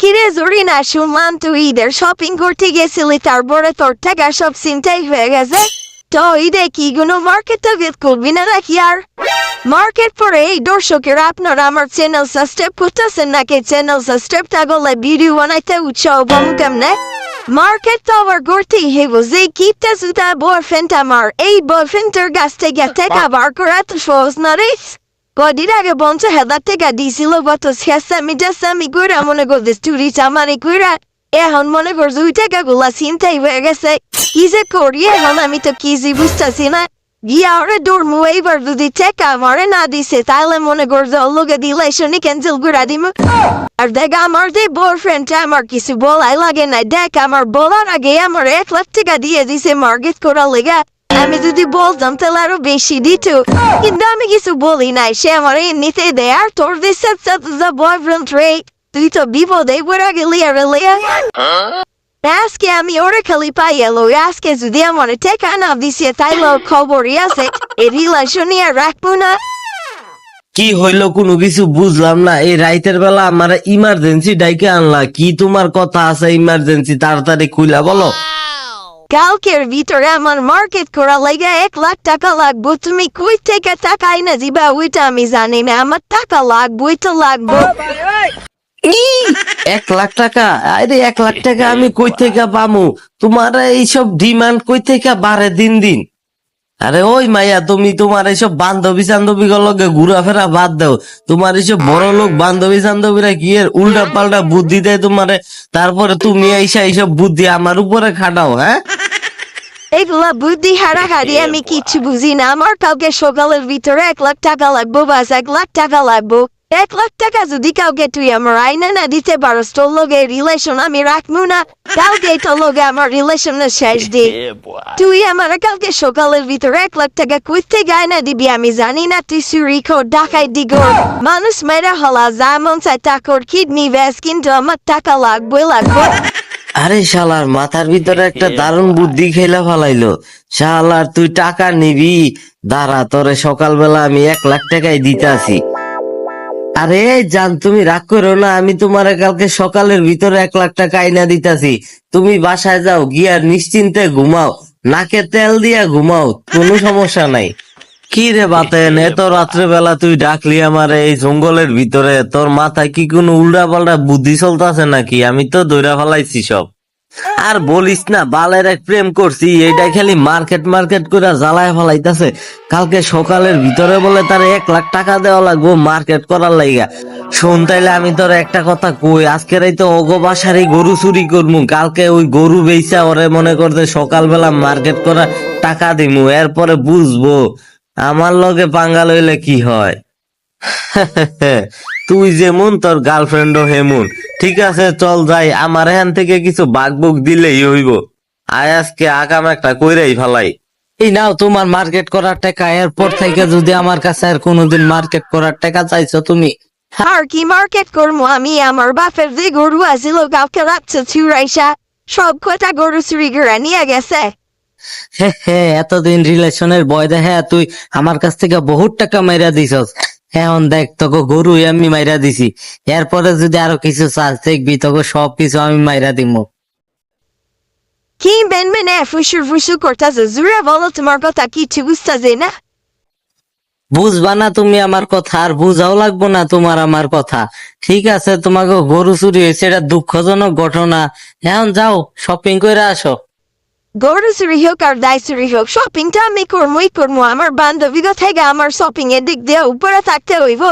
কিরে জরিনা শুনলাম তুই ঈদের শপিং করতে গেছিলি তারপরে তোর টাকা সব চিন্তাই হয়ে গেছে? তো ঈদে কি কোনো মার্কেট টার্গেট করবি না নাকি আর? মার্কেট পরে এই দর্শকের আপনারা আমার চ্যানেল সাবস্ক্রাইব করতেছেন নাকি? চ্যানেল সাবস্ক্রাইব থাকলে ভিডিও বানাইতে উৎসাহ পাবো কেমনে? মার্কেট তো আবার করতেই হেব যে কিপটা জুতা বয়ফ্রেন্ড আমার এই বয়ফ্রেন্ডের কাছ থেকে টাকা বার করা তো সহজ না রে। কদিন আগে বঞ্চ হাজার টাকা দিয়েছিল গত শেষামি টেসামি করে মনে করতে চুরি চামারি করে এখন মনে কর দুই টাকা গুলা চিন্তাই হয়ে গেছে কি যে করি এখন আমি তো কি যে বুঝতেছি না গিয়া ওরে দৌড়মু এইবার যদি টাকা আমারে না দিছে তাহলে মনে কর যে লোকে দিলে শুনি ক্যান্সেল করে দিমু আর দেখ আমার যে বয়ফ্রেন্ডটা আমার কিছু বলাই লাগে না দেখ আমার বলার আগে আমার এক লাখ টাকা দিয়ে দিছে মার্কেট করার লেগে আমি যদি বলতাম, তাহলে আরও বেশি দিত। কিন্তু আমি কিছু বলি নাই, সে আমার এমনিতে দেয়, আর তোর দিচ্ছে বয়ফ্রেন্ড রে, তুই তো বিপদে পড়ে গেলি, আর আজকে আমি ওরে খালি পাই এলো আজকে যদি আমার টেকা না দিছে, তাইলে খবরই আছে, এই রিলেশন নিয়ে রাখব না। কি হইল কোনো কিছু বুঝলাম না, এই রাইতের বেলা আমার ইমার্জেন্সি ডাইকে আনলা, কি তোমার কথা আছে ইমার্জেন্সি তাড়াতাড়ি খুইলা বলো। কালকের ভিতরে আমার মার্কেট করা লাগে এক লাখ টাকা লাগবো। তুমি কই থেকে টাকা এনে দিবা ওইটা আমি জানি না। আমার টাকা লাগবো ওইটা লাগবো। এক লাখ টাকা? আরে এক লাখ টাকা আমি কই থেকে পামু? তোমার এইসব ডিমান্ড কই থেকে বাড়ে দিন দিন? আরে ওই মাইয়া, তুমি তোমার এইসব বান্ধবী বান্ধবী লগে ঘুরাফেরা বাদ দাও। তোমার এইসব বড় লোক বান্ধবী বান্ধবীরা কি উল্টা পাল্টা বুদ্ধি দেয় তোমারে? তারপরে তুমি এইসা এইসব বুদ্ধি আমার উপরে খাটাও হ্যাঁ? এগুলা বুদ্ধি হারাহারি আমি কিচ্ছু বুঝি না আমার কাউকে সকালের ভিতরে এক লাখ টাকা লাগবো বাস এক লাখ টাকা লাগবো এক লাখ টাকা যদি কাউকে তুই আমার আইনা না দিতে পারস তোর লগে রিলেশন আমি রাখব না কাউকে তোর লগে আমার রিলেশনের শেষ দিই তুই আমার কালকে সকালের ভিতরে এক লাখ টাকা কইতে গায় না দিবি আমি জানি না তুই চুরি কর ডাকাই দিগ মানুষ মেরে হলা যেমন চাই টাকর কিডনি ব্যাস কিন্তু আমার টাকা লাগবে লাগবে আরে শালার মাথার ভিতরে একটা দারুণ বুদ্ধি খেলা ফেলাইলো। শালার, তুই টাকা নিবি? দাঁড়া, তোরে সকালবেলা আমি এক লাখ টাকাই দিতে আসি। আরে, জান, তুমি রাগ করো না, আমি তোমার কালকে সকালের ভিতরে এক লাখ টাকা আইনা দিতাছি। তুমি বাসায় যাও, গিয়া নিশ্চিন্তে ঘুমাও। নাকে তেল দিয়া ঘুমাও, কোনো সমস্যা নাই। কি রে বাতেন? এত রাত্রে বেলা তুই ডাকলি আমার এই জঙ্গলের ভিতরে। তোর মাথায় কি কোনো উল্টা পাল্টা বুদ্ধি চলতেছে নাকি? আমি তো দৈরা ফেলাইছি সব। আর বলিস না, বালের এক প্রেম করছি, এইটা খালি মার্কেট মার্কেট করে জ্বালায় ফেলাইতাছে। কালকে সকালের ভিতরে বলে তার এক লাখ টাকা দেওয়া লাগবো মার্কেট করার লাইগা। শোন তাইলে আমি তোর একটা কথা কই, আজকের এই তো অগো বাসারই গরু চুরি করমু। কালকে ওই গরু বেচা ওরে মনে করতে সকালবেলা মার্কেট করা টাকা দিমু, এরপরে বুঝব। আমার লগে পাঙ্গা লইলে কি হয়? তুই যেমন তোর গার্লফ্রেন্ডও হেমুন। ঠিক আছে চল যাই। আমার এখান থেকে কিছু বাগবুক দিলেই হইব। আয় আজকে আগাম একটা কইরাই ফালাই। এই নাও তোমার মার্কেট করার টাকা। এরপর থেকে যদি আমার কাছে আর কোনোদিন মার্কেট করার টাকা চাইছো তুমি। আর কি মার্কেট করব আমি আমার বাপের যে গরু আছিল কাউকে রাখছে চুরাইসা। সব কটা গরু চুরি করে নিয়ে গেছে। হে হে এতদিন রিলেশনের বয় দেখে তুই আমার কাছ থেকে বহুত টাকা মাইরা দিছস। এখন দেখ তোকে গরু আমি মাইরা দিছি। এরপরে যদি আরও কিছু চাস দেখবি তোকে সব কিছু আমি মাইরা দিব কি বেন বেনে ফুসুর ফুসুর করতেছে। জুড়ে বলো তোমার কথা কিছু বুঝতেছে না? বুঝবা না তুমি আমার কথা আর বুঝাও লাগবো না তোমার আমার কথা। ঠিক আছে তোমাকে গরু চুরি হয়েছে এটা দুঃখজনক ঘটনা। এখন যাও শপিং করে আসো। গরু চুরি হোক আর দায় চুরি হোক শপিংটা আমি করবোই করব আমার বান্ধবী থেকে আমার শপিং এর দিক দিয়ে উপরে থাকতে হইব